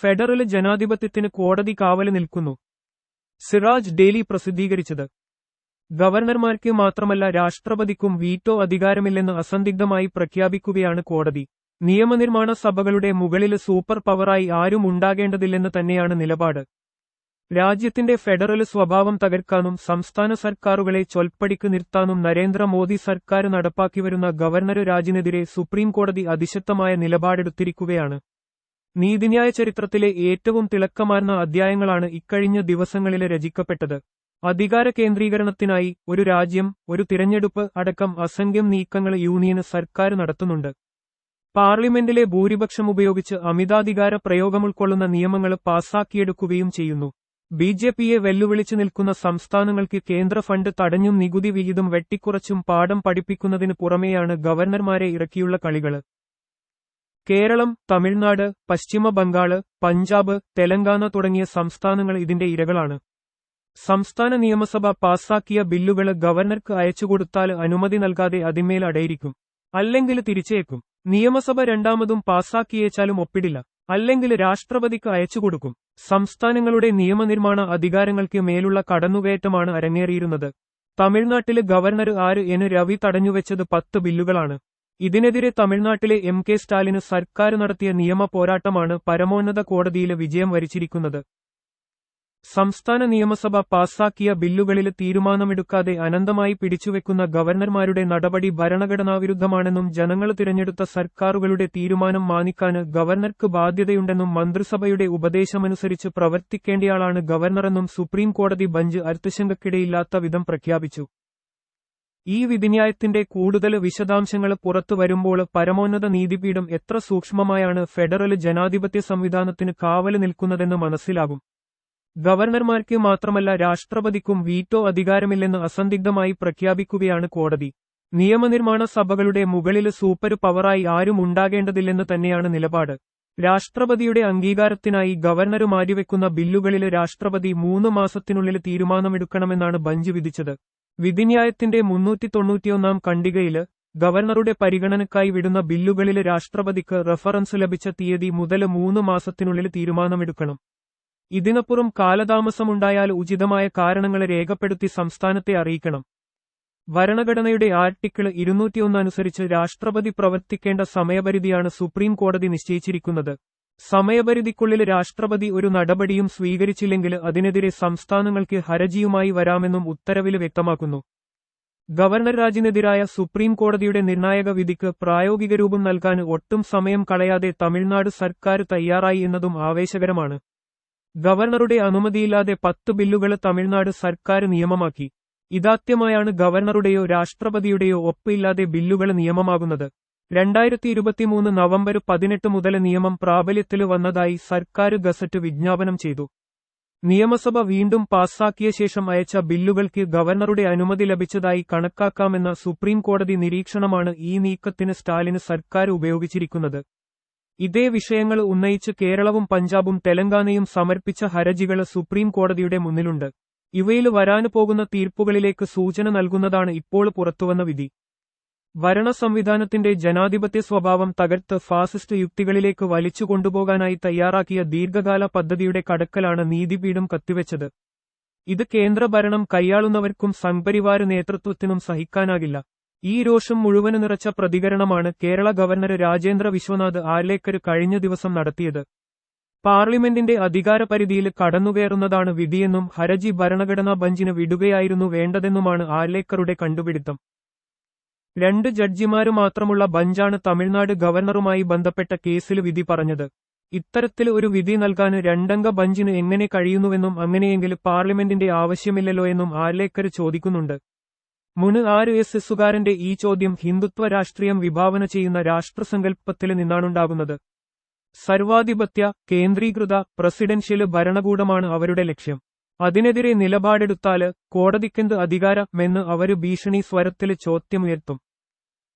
Federal ജനാധിപത്യത്തിന് കോടതി കാവൽ നിൽക്കുന്നു. സിറാജ് ഡെയിലി പ്രസിദ്ധീകരിച്ചത്. ഗവർണർമാർക്ക് മാത്രമല്ല രാഷ്ട്രപതിക്കും വീറ്റോ അധികാരമില്ലെന്ന് അസന്ദിഗ്ധമായി പ്രഖ്യാപിക്കുകയാണ് കോടതി. നിയമനിർമ്മാണ സഭകളുടെ മുകളിൽ സൂപ്പർ പവറായി ആരും ഉണ്ടാകേണ്ടതില്ലെന്ന് തന്നെയാണ് നിലപാട്. രാജ്യത്തിന്റെ ഫെഡറൽ സ്വഭാവം തകർക്കാനും സംസ്ഥാന സർക്കാരുകളെ ചൊൽപ്പടിക്ക് നിർത്താനും നരേന്ദ്രമോദി സർക്കാർ നടപ്പാക്കിവരുന്ന ഗവർണർ രാജിനെതിരെ സുപ്രീംകോടതി അതിശക്തമായ നിലപാടെടുത്തിരിക്കുകയാണ്. നീതിന്യായ ചരിത്രത്തിലെ ഏറ്റവും തിളക്കമാർന്ന അധ്യായങ്ങളാണ് ഇക്കഴിഞ്ഞ ദിവസങ്ങളിലെ രചിക്കപ്പെട്ടത്. അധികാര കേന്ദ്രീകരണത്തിനായി ഒരു രാജ്യം ഒരു തിരഞ്ഞെടുപ്പ് അടക്കം അസംഖ്യം നീക്കങ്ങൾ യൂണിയന് സർക്കാർ നടത്തുന്നുണ്ട്. പാർലമെന്റിലെ ഭൂരിപക്ഷം ഉപയോഗിച്ച് അമിതാധികാര പ്രയോഗം ഉൾക്കൊള്ളുന്ന നിയമങ്ങൾ പാസാക്കിയെടുക്കുകയും ചെയ്യുന്നു. ബി ജെ പിയെ വെല്ലുവിളിച്ചു നിൽക്കുന്ന സംസ്ഥാനങ്ങൾക്ക് കേന്ദ്ര ഫണ്ട് തടഞ്ഞും നികുതി വിഹിതം വെട്ടിക്കുറച്ചും പാഠം പഠിപ്പിക്കുന്നതിന് പുറമെയാണ് ഗവർണർമാരെ ഇറക്കിയുള്ള കളികൾ. കേരളം തമിഴ്നാട് പശ്ചിമ ബംഗാൾ പഞ്ചാബ് തെലങ്കാന തുടങ്ങിയ സംസ്ഥാനങ്ങൾ ഇതിന്റെ ഇരകളാണ്. സംസ്ഥാന നിയമസഭ പാസാക്കിയ ബില്ലുകൾ ഗവർണർക്ക് അയച്ചുകൊടുത്താൽ അനുമതി നൽകാതെ അതിന്മേൽ അടയിരിക്കും. അല്ലെങ്കിൽ തിരിച്ചേക്കും. നിയമസഭ രണ്ടാമതും പാസാക്കിയേച്ചാലും ഒപ്പിടില്ല. അല്ലെങ്കിൽ രാഷ്ട്രപതിക്ക് അയച്ചുകൊടുക്കും. സംസ്ഥാനങ്ങളുടെ നിയമനിർമ്മാണ അധികാരങ്ങൾക്ക് മേലുള്ള കടന്നുകയറ്റമാണ് അരങ്ങേറിയിരുന്നത്. തമിഴ്നാട്ടിലെ ഗവർണർ ആര് എൻ രവി തടഞ്ഞുവെച്ചത് പത്ത് ബില്ലുകളാണ്. ഇതിനെതിരെ തമിഴ്നാട്ടിലെ എം കെ സ്റ്റാലിന് സർക്കാർ നടത്തിയ നിയമ പോരാട്ടമാണ് പരമോന്നത കോടതിയിലെ വിജയം വരിച്ചിരിക്കുന്നത്. സംസ്ഥാന നിയമസഭ പാസാക്കിയ ബില്ലുകളിൽ തീരുമാനമെടുക്കാതെ അനന്തമായി പിടിച്ചുവെക്കുന്ന ഗവർണർമാരുടെ നടപടി ഭരണഘടനാവിരുദ്ധമാണെന്നും ജനങ്ങൾ തിരഞ്ഞെടുത്ത സർക്കാരുകളുടെ തീരുമാനം മാനിക്കാന് ഗവർണർക്ക് ബാധ്യതയുണ്ടെന്നും മന്ത്രിസഭയുടെ ഉപദേശമനുസരിച്ച് പ്രവർത്തിക്കേണ്ടയാളാണ് ഗവർണറെന്നും സുപ്രീം കോടതി ബഞ്ച് അർത്ഥശങ്കക്കിടയില്ലാത്ത വിധം പ്രഖ്യാപിച്ചു. ഈ വിധിന്യായത്തിന്റെ കൂടുതൽ വിശദാംശങ്ങൾ പുറത്തു വരുമ്പോൾ പരമോന്നത നീതിപീഠം എത്ര സൂക്ഷ്മമായാണ് ഫെഡറൽ ജനാധിപത്യ സംവിധാനത്തിന് കാവൽ നിൽക്കുന്നതെന്ന് മനസ്സിലാകും. ഗവർണർമാർക്ക് മാത്രമല്ല രാഷ്ട്രപതിക്കും വീറ്റോ അധികാരമില്ലെന്ന് അസന്ദിഗ്ധമായി പ്രഖ്യാപിക്കുകയാണ് കോടതി. നിയമനിർമ്മാണ സഭകളുടെ മുകളിൽ സൂപ്പർ പവറായി ആരും ഉണ്ടാകേണ്ടതില്ലെന്ന് തന്നെയാണ് നിലപാട്. രാഷ്ട്രപതിയുടെ അംഗീകാരത്തിനായി ഗവർണർ മാറ്റിവെക്കുന്ന ബില്ലുകളിൽ രാഷ്ട്രപതി മൂന്ന് മാസത്തിനുള്ളിൽ തീരുമാനമെടുക്കണമെന്നാണ് ബഞ്ച് വിധിച്ചത്. വിധിന്യായത്തിന്റെ മുന്നൂറ്റി തൊണ്ണൂറ്റിയൊന്നാം ഖണ്ഡികയിൽ ഗവർണറുടെ പരിഗണനക്കായി വിടുന്ന ബില്ലുകളിൽ രാഷ്ട്രപതിക്ക് റഫറൻസ് ലഭിച്ച തീയതി മുതൽ മൂന്ന് മാസത്തിനുള്ളിൽ തീരുമാനമെടുക്കണം. ഇതിനപ്പുറം കാലതാമസമുണ്ടായാൽ ഉചിതമായ കാരണങ്ങൾ രേഖപ്പെടുത്തി സംസ്ഥാനത്തെ അറിയിക്കണം. ഭരണഘടനയുടെ ആർട്ടിക്കിൾ ഇരുന്നൂറ്റിയൊന്ന് അനുസരിച്ച് രാഷ്ട്രപതി പ്രവർത്തിക്കേണ്ട സമയപരിധിയാണ് സുപ്രീം കോടതി നിശ്ചയിച്ചിരിക്കുന്നത്. സമയപരിധിക്കുള്ളിൽ രാഷ്ട്രപതി ഒരു നടപടിയും സ്വീകരിച്ചില്ലെങ്കിൽ അതിനെതിരെ സംസ്ഥാനങ്ങൾക്ക് ഹരജിയുമായി വരാമെന്നും ഉത്തരവിൽ വ്യക്തമാക്കുന്നു. ഗവർണർ രാജിനെതിരായ സുപ്രീം കോടതിയുടെ നിർണായക വിധിക്ക് പ്രായോഗിക രൂപം നൽകാൻ ഒട്ടും സമയം കളയാതെ തമിഴ്നാട് സർക്കാർ തയ്യാറായി എന്നതും ആവേശകരമാണ്. ഗവർണറുടെ അനുമതിയില്ലാതെ പത്ത് ബില്ലുകൾ തമിഴ്നാട് സർക്കാർ നിയമമാക്കി. ഇതാദ്യമായാണ് ഗവർണറുടെയോ രാഷ്ട്രപതിയുടെയോ ഒപ്പില്ലാതെ ബില്ലുകൾ നിയമമാകുന്നത്. രണ്ടായിരത്തി ഇരുപത്തിമൂന്ന് നവംബർ പതിനെട്ട് മുതൽ നിയമം പ്രാബല്യത്തിൽ വന്നതായി സർക്കാർ ഗസറ്റ് വിജ്ഞാപനം ചെയ്തു. നിയമസഭ വീണ്ടും പാസാക്കിയ ശേഷം അയച്ച ബില്ലുകൾക്ക് ഗവർണറുടെ അനുമതി ലഭിച്ചതായി കണക്കാക്കാമെന്ന സുപ്രീം കോടതി നിരീക്ഷണമാണ് ഈ നീക്കത്തിന് സ്റ്റാലിന് സർക്കാർ ഉപയോഗിച്ചിരിക്കുന്നത്. ഇതേ വിഷയങ്ങൾ ഉന്നയിച്ച് കേരളവും പഞ്ചാബും തെലങ്കാനയും സമർപ്പിച്ച ഹരജികൾ സുപ്രീം കോടതിയുടെ മുന്നിലുണ്ട്. ഇവയിൽ വരാനു പോകുന്ന തീർപ്പുകളിലേക്ക് സൂചന നൽകുന്നതാണ് ഇപ്പോൾ പുറത്തുവന്ന വിധി. ഭരണ സംവിധാനത്തിന്റെ ജനാധിപത്യ സ്വഭാവം തകർത്ത് ഫാസിസ്റ്റ് യുക്തികളിലേക്ക് വലിച്ചു കൊണ്ടുപോകാനായി തയ്യാറാക്കിയ ദീർഘകാല പദ്ധതിയുടെ കടക്കലാണ് നീതിപീഠം കത്തിവെച്ചത്. ഇത് കേന്ദ്രഭരണം കൈയാളുന്നവർക്കും സംപരിവാര നേതൃത്വത്തിനും സഹിക്കാനാകില്ല. ഈ രോഷം മുഴുവൻ നിറച്ച പ്രതികരണമാണ് കേരള ഗവർണർ രാജേന്ദ്ര വിശ്വനാഥ് ആർലേക്കർ കഴിഞ്ഞ ദിവസം നടത്തിയത്. പാർലമെന്റിന്റെ അധികാരപരിധിയിൽ കടന്നുകയറുന്നതാണ് വിധിയെന്നും ഹരജി ഭരണഘടനാ ബഞ്ചിന് വിടുകയായിരുന്നു വേണ്ടതെന്നുമാണ് ആർലേക്കറുടെ കണ്ടുപിടുത്തം. രണ്ട് ജഡ്ജിമാരു മാത്രമുള്ള ബഞ്ചാണ് തമിഴ്നാട് ഗവർണറുമായി ബന്ധപ്പെട്ട കേസിൽ വിധി പറഞ്ഞത്. ഇത്തരത്തിൽ ഒരു വിധി നൽകാൻ രണ്ടംഗ ബഞ്ചിന് എങ്ങനെ കഴിയുന്നുവെന്നും അങ്ങനെയെങ്കിൽ പാർലമെന്റിന്റെ ആവശ്യമില്ലല്ലോ എന്നും ആലേക്കർ ചോദിക്കുന്നുണ്ട്. മുന് ആർ എസ് എസുകാരന്റെ ഈ ചോദ്യം ഹിന്ദുത്വ രാഷ്ട്രീയം വിഭാവന ചെയ്യുന്ന രാഷ്ട്രസങ്കല്പത്തിൽ നിന്നാണുണ്ടാകുന്നത്. സർവാധിപത്യ കേന്ദ്രീകൃത പ്രസിഡൻഷ്യൽ ഭരണകൂടമാണ് അവരുടെ ലക്ഷ്യം. അതിനെതിരെ നിലപാടെടുത്താൽ കോടതിക്കെന്ത് അധികാരമെന്ന് അവർ ഭീഷണി സ്വരത്തിൽ ചോദ്യമുയർത്തും.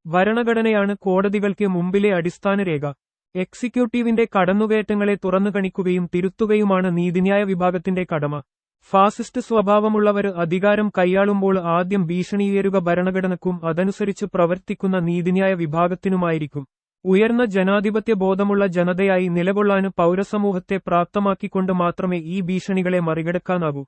ഭരണഘടനയാണ് കോടതികൾക്ക് മുമ്പിലെ അടിസ്ഥാന രേഖ എക്സിക്യൂട്ടീവിന്റെ കടന്നുകയറ്റങ്ങളെ തുറന്നു കണിക്കുകയും തിരുത്തുകയുമാണ് നീതിന്യായ വിഭാഗത്തിന്റെ കടമ. ഫാസിസ്റ്റ് സ്വഭാവമുള്ളവർ അധികാരം കൈയാളുമ്പോൾ ആദ്യം ഭീഷണിയേരുക ഭരണഘടനക്കും അതനുസരിച്ച് പ്രവർത്തിക്കുന്ന നീതിന്യായ വിഭാഗത്തിനുമായിരിക്കും. ഉയർന്ന ജനാധിപത്യ ബോധമുള്ള ജനതയായി നിലകൊള്ളാന് പൗരസമൂഹത്തെ പ്രാപ്തമാക്കിക്കൊണ്ട് മാത്രമേ ഈ ഭീഷണികളെ മറികടക്കാനാകൂ.